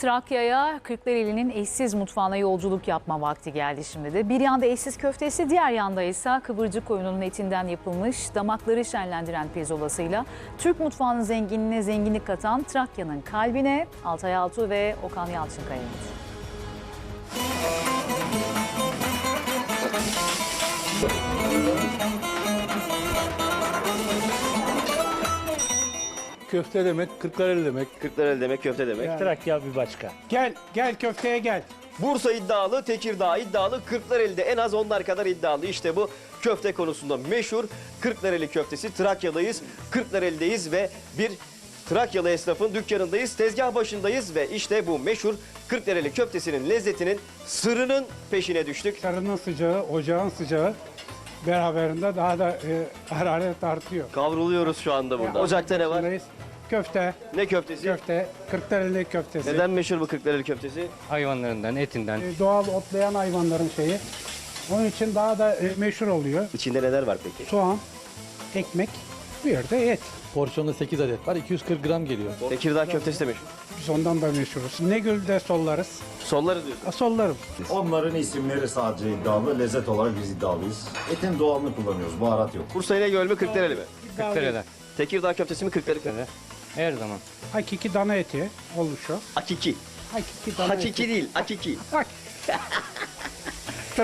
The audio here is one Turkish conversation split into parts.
Trakya'ya Kırklareli'nin eşsiz mutfağına yolculuk yapma vakti geldi şimdi de. Bir yanda eşsiz köftesi, diğer yanda ise kıvırcık koyunun etinden yapılmış damakları şenlendiren pirzolasıyla Türk mutfağının zenginliğine zenginlik katan Trakya'nın kalbine Altay Altuğ ve Okan Yalçınkaya Köfte demek, Kırklareli demek. Kırklareli demek, köfte demek. Trakya bir başka. Gel, gel köfteye gel. Bursa iddialı, Tekirdağ iddialı, Kırklareli'de en az onlar kadar iddialı. İşte bu köfte konusunda meşhur Kırklareli köftesi. Trakya'dayız, Kırklareli'deyiz ve bir Trakyalı esnafın dükkanındayız, tezgah başındayız ve işte bu meşhur Kırklareli köftesinin lezzetinin sırrının peşine düştük. Sarının sıcağı, ocağın sıcağı beraberinde daha da e, hararet artıyor. Kavruluyoruz şu anda burada. Ocakta ne var? Köfte, Ne köftesi? köfte, Kırklareli köftesi. Neden meşhur bu Kırklareli köftesi? Hayvanlarından, etinden. E, Doğal otlayan hayvanların şeyi. Onun için daha da e, meşhur oluyor. İçinde neler var peki? Soğan, ekmek, bir de et. Porsiyonda 8 adet var. 240 gram geliyor. Tekirdağ köftesi de meşhur. Biz ondan da meşhuruz. Ne gülde sollarız. Solları diyorsun. A, sollarım. Onların isimleri sadece iddialı, lezzet olarak biz iddialıyız. Etin doğalını kullanıyoruz, baharat yok. Bursa ile Göl mü Kırklareli mi? Kırklareli'den. Tekirdağ köftesi mi Kırklareli mi? Her zaman. Hakiki dana eti oluşu. Hakiki. Hakiki dana Hakiki eti. değil, hakiki. Hak.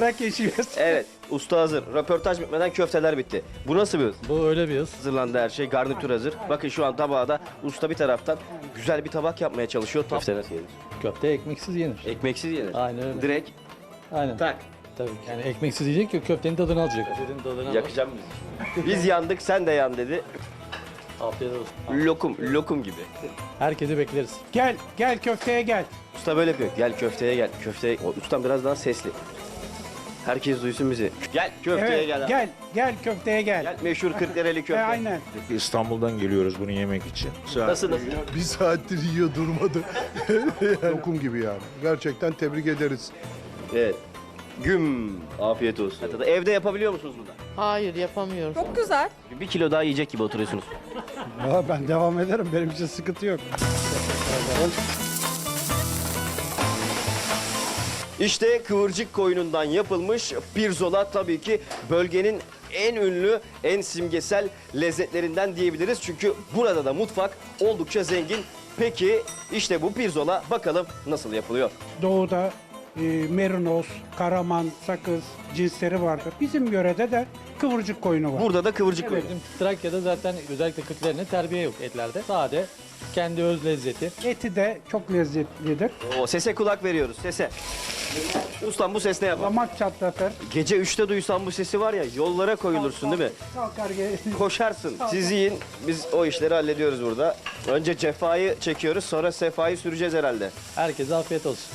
Trakya şivesi. Evet, usta hazır. Röportaj bitmeden köfteler bitti. Bu nasıl bir hız? Bu öyle bir hız. Hazırlandı her şey, garnitür hazır. Bakın şu an tabağa da usta bir taraftan güzel bir tabak yapmaya çalışıyor. Köfte nasıl yenir? Köfte ekmeksiz yenir. Ekmeksiz yenir. Aynen öyle. Direkt Aynen. tak. Tabii ki. Yani ekmeksiz yiyecek ki köftenin tadını alacak. Köftenin tadını Yakacağım bizi. Biz yandık, sen de yan dedi. Afiyet olsun. Lokum, lokum gibi. Herkesi bekleriz. Gel, gel köfteye gel. Usta böyle yapıyor. Gel köfteye gel. Köfteye... O, ustam biraz daha sesli. Herkes duysun bizi. Gel köfteye Evet, gel. gel, gel köfteye gel. Gel meşhur Kırklareli E, köfte. aynen. İstanbul'dan geliyoruz bunu yemek için. Nasıl nasıl? Bir saattir yiyor durmadı. Lokum gibi yani. Gerçekten tebrik ederiz. Evet. Güm. Afiyet olsun. Evde yapabiliyor musunuz bunu? Hayır yapamıyoruz. Çok güzel. Bir kilo daha yiyecek gibi oturuyorsunuz. Valla ben devam ederim. Benim için sıkıntı yok. İşte kıvırcık koyunundan yapılmış pirzola tabii ki bölgenin en ünlü, en simgesel lezzetlerinden diyebiliriz. Çünkü burada da mutfak oldukça zengin. Peki işte bu pirzola bakalım nasıl yapılıyor? Doğuda e, merinos, karaman, sakız cinsleri vardır. Bizim yörede de kıvırcık koyunu var. Burada da kıvırcık koyun. Bizim Trakya'da zaten özellikle Kırklareli'ne terbiye yok etlerde. Sade, kendi öz lezzeti. Eti de çok lezzetlidir. O sese kulak veriyoruz, sese. Ustam bu ses ne yapar? Damak çatlatır. Gece 3'te duysan bu sesi var ya yollara koyulursun değil mi? Kalkar gel. Koşarsın. Siz yiyin. Biz o işleri hallediyoruz burada. Önce cefayı çekiyoruz sonra sefayı süreceğiz herhalde. Herkese afiyet olsun.